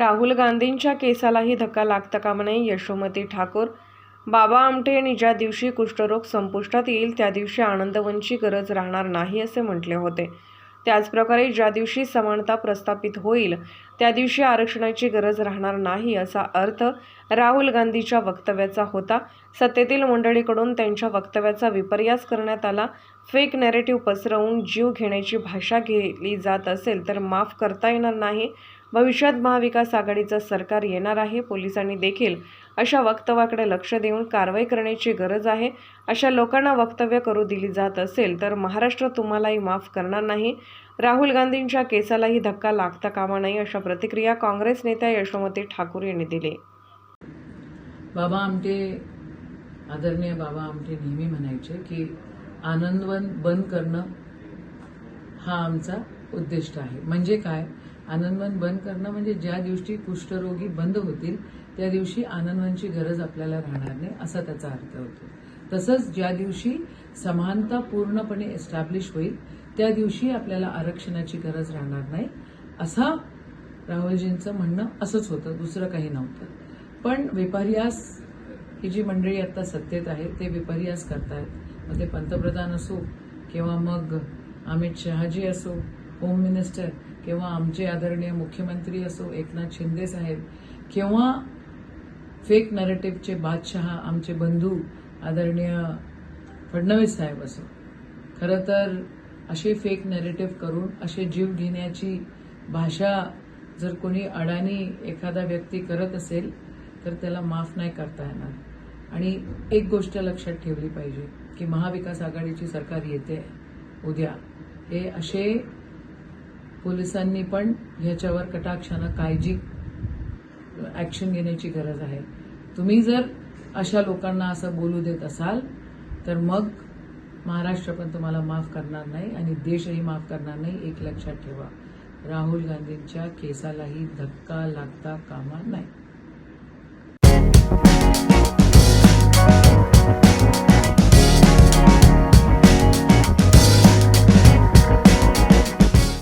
राहुल गांधींच्या केसालाही धक्का लागता कामा नये यशोमती ठाकूर. बाबा आमटे यांनी ज्या दिवशी कुष्ठरोग संपुष्टात येईल त्या दिवशी आनंदवनची गरज राहणार नाही असे म्हटले होते. त्याचप्रकारे ज्या दिवशी समानता प्रस्थापित होईल त्या दिवशी आरक्षणाची गरज राहणार नाही असा अर्थ राहुल गांधीच्या वक्तव्याचा होता. सत्तेतील मंडळीकडून त्यांच्या वक्तव्याचा विपर्यास करण्यात आला. फेक नॅरेटिव्ह पसरवून जीव घेण्याची भाषा घेतली जात असेल तर माफ करता येणार नाही. भविष्यात महाविकास आघाडीचं सरकार येणार आहे. पोलिसांनी देखील अशा वक्तव्याकडे लक्ष देऊन कारवाई करण्याची गरज आहे. अशा लोकांना वक्तव्य करू दिली जात असेल तर महाराष्ट्र तुम्हालाही माफ करणार नाही. राहुल गांधींच्या केसालाही धक्का लागता कामा नाही अशा प्रतिक्रिया काँग्रेस नेत्या यशोमती ठाकूर यांनी दिली. बाबा आमटे आदरणीय बाबा आमटे नेहमी म्हणायचे की आनंदवन बंद करणं हा आमचा उद्दिष्ट आहे. म्हणजे काय? आनंदवन बंद करणं म्हणजे ज्या दिवशी कुष्ठरोगी बंद होतील त्या दिवशी आनंदवनची गरज आपल्याला राहणार नाही असा त्याचा अर्थ होतो. तसंच ज्या दिवशी समानता पूर्णपणे एस्टॅब्लिश होईल त्या दिवशी आपल्याला आरक्षणाची गरज राहणार नाही असा राहुलजींचं म्हणणं असंच होतं दुसरं काही नव्हतं. पण विपर्यास ही जी मंडळी आता सत्तेत आहे ते विपर्यास करतायत. मग ते पंतप्रधान असो किंवा मग अमित शहाजी असो होम मिनिस्टर किंवा आमचे आदरणीय मुख्यमंत्री असो एकनाथ शिंदे साहेब किंवा फेक नरेटिव्हचे बादशहा आमचे बंधू आदरणीय फडणवीस साहेब असो. खरं तर असे फेक नरेटिव्ह करून असे जीव घेण्याची भाषा जर कोणी अडाणी एखादा व्यक्ती करत असेल तर त्याला माफ नाही करता येणार. आणि एक गोष्ट लक्षात ठेवली पाहिजे की महाविकास आघाडीची सरकार येते उद्या. हे असे पोलिसांनी पण ह्याच्यावर कटाक्षानं काळजी ऍक्शन घेण्याची गरज आहे. तुम्ही जर अशा लोकांना असं बोलू देत असाल तर मग महाराष्ट्र पण तुम्हाला माफ करणार नाही आणि देशही माफ करणार नाही एक लक्षात ठेवा. राहुल गांधींच्या केसालाही धक्का लागता कामा नाही.